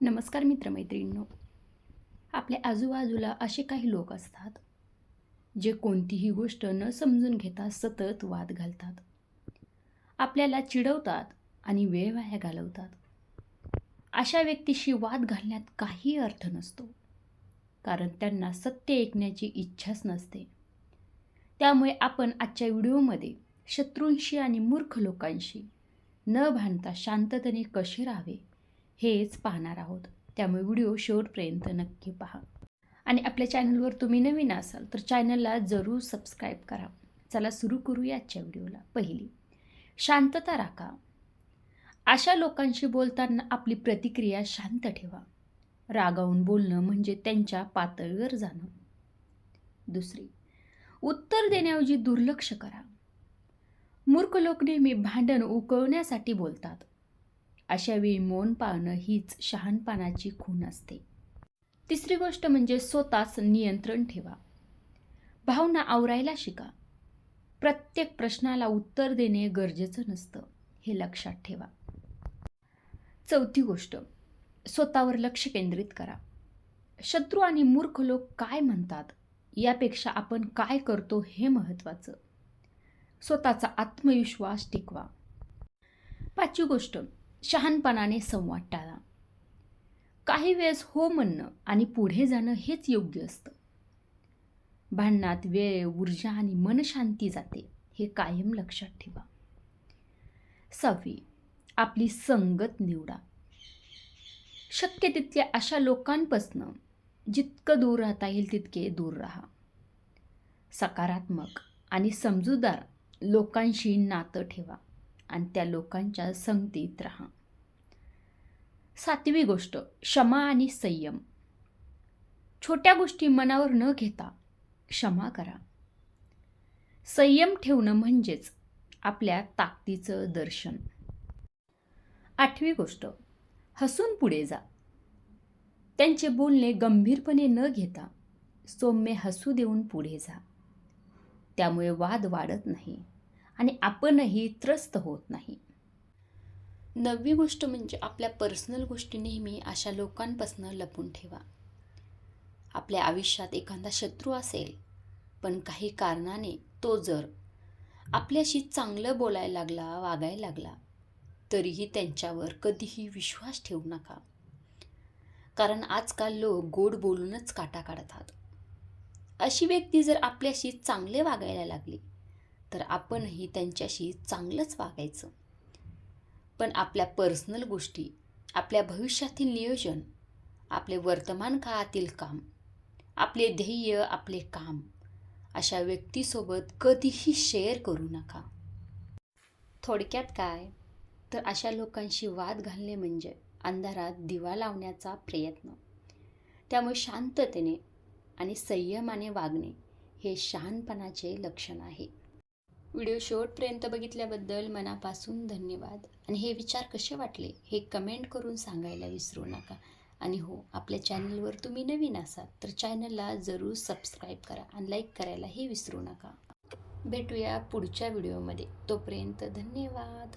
नमस्कार मित्रमैत्रिणींनो. आपल्या आजूबाजूला असे काही लोक असतात जे कोणतीही गोष्ट न समजून घेता सतत वाद घालतात. आपल्याला चिडवतात आणि वेळ वाया घालवतात. अशा व्यक्तीशी वाद घालण्यात काही अर्थ नसतो कारण त्यांना सत्य ऐकण्याची इच्छाच नसते. त्यामुळे आपण आजच्या व्हिडिओमध्ये शत्रूंशी आणि मूर्ख लोकांशी न भांडता शांततेने कसे राहावे हेच पाहणार आहोत. त्यामुळे व्हिडिओ शेवटपर्यंत नक्की पहा. आणि आपल्या चॅनलवर तुम्ही नवीन असाल तर चॅनलला जरूर सबस्क्राईब करा. चला सुरू करूया आजच्या व्हिडिओला. पहिली शांतता राखा. अशा लोकांशी बोलताना आपली प्रतिक्रिया शांत ठेवा. रागावून बोलणं म्हणजे त्यांच्या पातळीवर जाणं. दुसरी उत्तर देण्याऐवजी दुर्लक्ष करा. मूर्ख लोक नेहमी भांडण उकळण्यासाठी बोलतात. अशावेळी मौन पाळणं हीच शहाणपणाची खूण असते. तिसरी गोष्ट म्हणजे स्वतःच नियंत्रण ठेवा. भावना आवरायला शिका. प्रत्येक प्रश्नाला उत्तर देणे गरजेचं नसतं हे लक्षात ठेवा. चौथी गोष्ट स्वतःवर लक्ष केंद्रित करा. शत्रू आणि मूर्ख लोक काय म्हणतात यापेक्षा आपण काय करतो हे महत्त्वाचं. स्वतःचा आत्मविश्वास टिकवा. पाचवी गोष्ट शहाणपणाने संवाद टाळा. काही वेळेस हो म्हणणं आणि पुढे जाणं हेच योग्य असतं. भांडणात वेळ ऊर्जा आणि मनशांती जाते हे कायम लक्षात ठेवा. सहावी आपली संगत निवडा. शक्य तितक्या अशा लोकांपासनं जितकं दूर राहता येईल तितके दूर राहा. सकारात्मक आणि समजूदार लोकांशी नातं ठेवा. आणि त्या लोकांच्या संगतीत राहा. सातवी गोष्ट क्षमा आणि संयम. छोट्या गोष्टी मनावर न घेता क्षमा करा. संयम ठेवणं म्हणजेच आपल्या ताकदीचं दर्शन. आठवी गोष्ट हसून पुढे जा. त्यांचे बोलणे गंभीरपणे न घेता सौम्य हसू देऊन पुढे जा. त्यामुळे वाद वाढत नाही. आणि आपणही त्रस्त होत नाही. नववी गोष्ट म्हणजे आपल्या पर्सनल गोष्टी नेहमी अशा लोकांपासून लपून ठेवा. आपल्या आयुष्यात एखादा शत्रू असेल पण काही कारणाने तो जर आपल्याशी चांगलं बोलायला लागला वागायला लागला तरीही त्यांच्यावर कधीही विश्वास ठेवू नका. कारण आजकाल लोक गोड बोलूनच काटा काढतात. अशी व्यक्ती जर आपल्याशी चांगले वागायला लागली तर आपणही त्यांच्याशी चांगलंच वागायचं. पण आपल्या पर्सनल गोष्टी आपल्या भविष्यातील नियोजन आपले वर्तमान काळातील काम आपले ध्येय आपले काम अशा व्यक्तीसोबत कधीही शेअर करू नका. थोडक्यात काय? तर अशा लोकांशी वाद घालणे म्हणजे अंधारात दिवा लावण्याचा प्रयत्न. त्यामुळे शांततेने आणि संयमाने वागणे हे शहाणपणाचे लक्षण आहे. व्हिडिओ शेवटपर्यंत बघितल्याबद्दल मनापासून धन्यवाद. आणि हे विचार कसे वाटले हे कमेंट करून सांगायला विसरू नका. आणि हो आपल्या चॅनलवर तुम्ही नवीन असाल तर चॅनलला जरूर सबस्क्राईब करा आणि लाईक करायलाही विसरू नका. भेटूया पुढच्या व्हिडिओमध्ये. तोपर्यंत धन्यवाद.